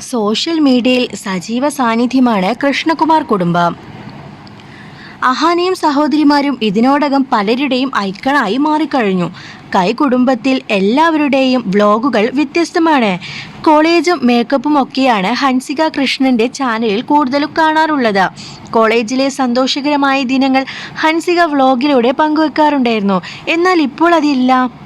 Social മീഡിയയിൽ സജീവ സാന്നിധ്യമാണ് കൃഷ്ണകുമാർ കുടുംബം. അഹാനയും സഹോദരിമാരും ഇതിനോടകം പലരുടെയും ഐക്കണായി മാറിക്കഴിഞ്ഞു. കൈ കുടുംബത്തിൽ എല്ലാവരുടെയും വ്ലോഗുകൾ വ്യത്യസ്തമാണ്. കോളേജും മേക്കപ്പും ഒക്കെയാണ് ഹൻസിക കൃഷ്ണന്റെ ചാനലിൽ കൂടുതലും കാണാറുള്ളത്. കോളേജിലെ സന്തോഷകരമായ ദിനങ്ങൾ ഹൻസിക വ്ലോഗിലൂടെ പങ്കുവെക്കാറുണ്ടായിരുന്നു. എന്നാൽ ഇപ്പോൾ അതില്ല.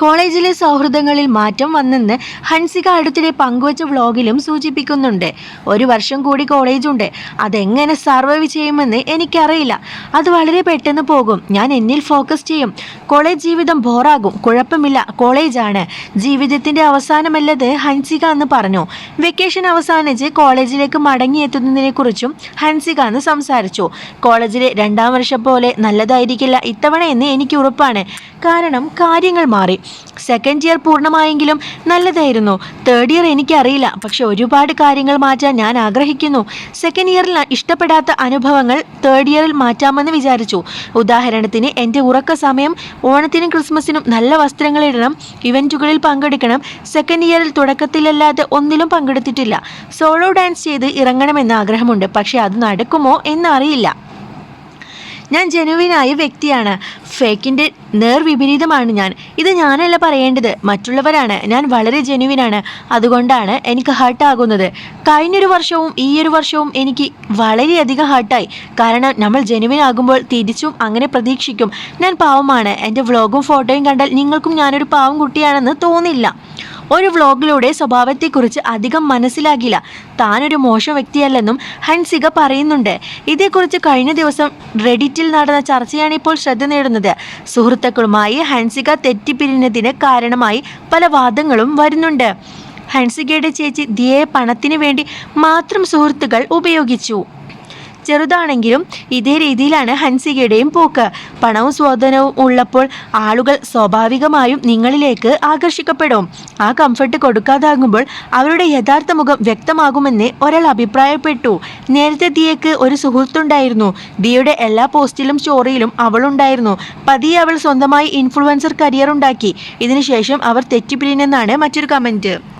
കോളേജിലെ സൗഹൃദങ്ങളിൽ മാറ്റം വന്നെന്ന് ഹൻസിക അടുത്തിടെ പങ്കുവച്ച വ്ലോഗിലും സൂചിപ്പിക്കുന്നുണ്ട്. ഒരു വർഷം കൂടി കോളേജുണ്ട്. അതെങ്ങനെ സർവൈവ് ചെയ്യുമെന്ന് എനിക്കറിയില്ല. അത് വളരെ പെട്ടെന്ന് പോകും. ഞാൻ എന്നിൽ ഫോക്കസ് ചെയ്യും. കോളേജ് ജീവിതം ബോറാകും. കുഴപ്പമില്ല. കോളേജാണ്. ജീവിതത്തിന്റെ അവസാനമല്ലത് ഹൻസിക എന്ന് പറഞ്ഞു. വെക്കേഷൻ അവസാനിച്ച് കോളേജിലേക്ക് മടങ്ങിയെത്തുന്നതിനെക്കുറിച്ചും ഹൻസിക എന്ന് സംസാരിച്ചു. കോളേജിലെ രണ്ടാം വർഷം പോലെ നല്ലതായിരിക്കില്ല ഇത്തവണ എന്ന് എനിക്ക് ഉറപ്പാണ്. കാരണം കാര്യങ്ങൾ മാറി. സെക്കൻഡ് ഇയർ പൂർണമായെങ്കിലും നല്ലതായിരുന്നു. തേർഡ് ഇയർ എനിക്കറിയില്ല. പക്ഷെ ഒരുപാട് കാര്യങ്ങൾ മാറ്റാൻ ഞാൻ ആഗ്രഹിക്കുന്നു. സെക്കൻഡ് ഇയറിൽ ഇഷ്ടപ്പെടാത്ത അനുഭവങ്ങൾ തേർഡ് ഇയറിൽ മാറ്റാമെന്ന് വിചാരിച്ചു. ഉദാഹരണത്തിന് എന്റെ ഉറക്ക സമയം ഓണത്തിനും ക്രിസ്മസിനും നല്ല വസ്ത്രങ്ങൾ ഇടണം ഇവന്റുകളിൽ പങ്കെടുക്കണം. സെക്കൻഡ് ഇയറിൽ തുടക്കത്തിലല്ലാതെ ഒന്നിലും പങ്കെടുത്തിട്ടില്ല. സോളോ ഡാൻസ് ചെയ്ത് ഇറങ്ങണമെന്ന് ആഗ്രഹമുണ്ട്. പക്ഷെ അത് നടക്കുമോ എന്നറിയില്ല. ഞാൻ ജനുവിനായ വ്യക്തിയാണ്. ഫേക്കിന്റെ നേർവിപരീതമാണ് ഞാൻ. ഇത് ഞാനല്ല പറയേണ്ടത്. മറ്റുള്ളവരാണ്. ഞാൻ വളരെ ജനുവിനാണ് അതുകൊണ്ടാണ് എനിക്ക് ഹർട്ടാകുന്നത് കഴിഞ്ഞൊരു വർഷവും ഈ ഒരു വർഷവും എനിക്ക് വളരെയധികം ഹർട്ടായി കാരണം നമ്മൾ ജെനുവിനാകുമ്പോൾ തിരിച്ചും അങ്ങനെ പ്രതീക്ഷിക്കും. ഞാൻ പാവമാണ്. എന്റെ വ്ളോഗും ഫോട്ടോയും കണ്ടാൽ നിങ്ങൾക്കും ഞാനൊരു പാവം കുട്ടിയാണെന്ന് തോന്നില്ല. ഒരു വ്ളോഗിലൂടെ സ്വഭാവത്തെക്കുറിച്ച് അധികം മനസ്സിലാകില്ല. താനൊരു മോശം വ്യക്തിയല്ലെന്നും ഹൻസിക പറയുന്നുണ്ട്. ഇതേക്കുറിച്ച് കഴിഞ്ഞ ദിവസം റെഡിറ്റിൽ നടന്ന ചർച്ചയാണ് ഇപ്പോൾ ശ്രദ്ധ നേടുന്നത്. സുഹൃത്തുക്കളുമായി ഹൻസിക തെറ്റിപ്പിരിഞ്ഞതിന് കാരണമായി പല വാദങ്ങളും വരുന്നുണ്ട്. ഹൻസികയുടെ ചേച്ചി ദിയെ പണത്തിന് വേണ്ടി മാത്രം സുഹൃത്തുക്കൾ ഉപയോഗിച്ചു. ചെറുതാണെങ്കിലും ഇതേ രീതിയിലാണ് ഹൻസികയുടെയും പോക്ക്. പണവും സ്വാധനവും ഉള്ളപ്പോൾ ആളുകൾ സ്വാഭാവികമായും നിങ്ങളിലേക്ക് ആകർഷിക്കപ്പെടും. ആ കംഫർട്ട് കൊടുക്കാതാകുമ്പോൾ അവരുടെ യഥാർത്ഥ മുഖം വ്യക്തമാകുമെന്ന് ഒരാൾ അഭിപ്രായപ്പെട്ടു. നേരത്തെ ദിയക്ക് ഒരു സുഹൃത്തുണ്ടായിരുന്നു. ദിയയുടെ എല്ലാ പോസ്റ്റിലും സ്റ്റോറിയിലും അവളുണ്ടായിരുന്നു. പതിയെ അവൾ സ്വന്തമായി ഇൻഫ്ലുവൻസർ കരിയർ ഉണ്ടാക്കി. ഇതിനുശേഷം അവർ തെറ്റിപ്പിരിഞ്ഞെന്നാണ് മറ്റൊരു കമന്റ്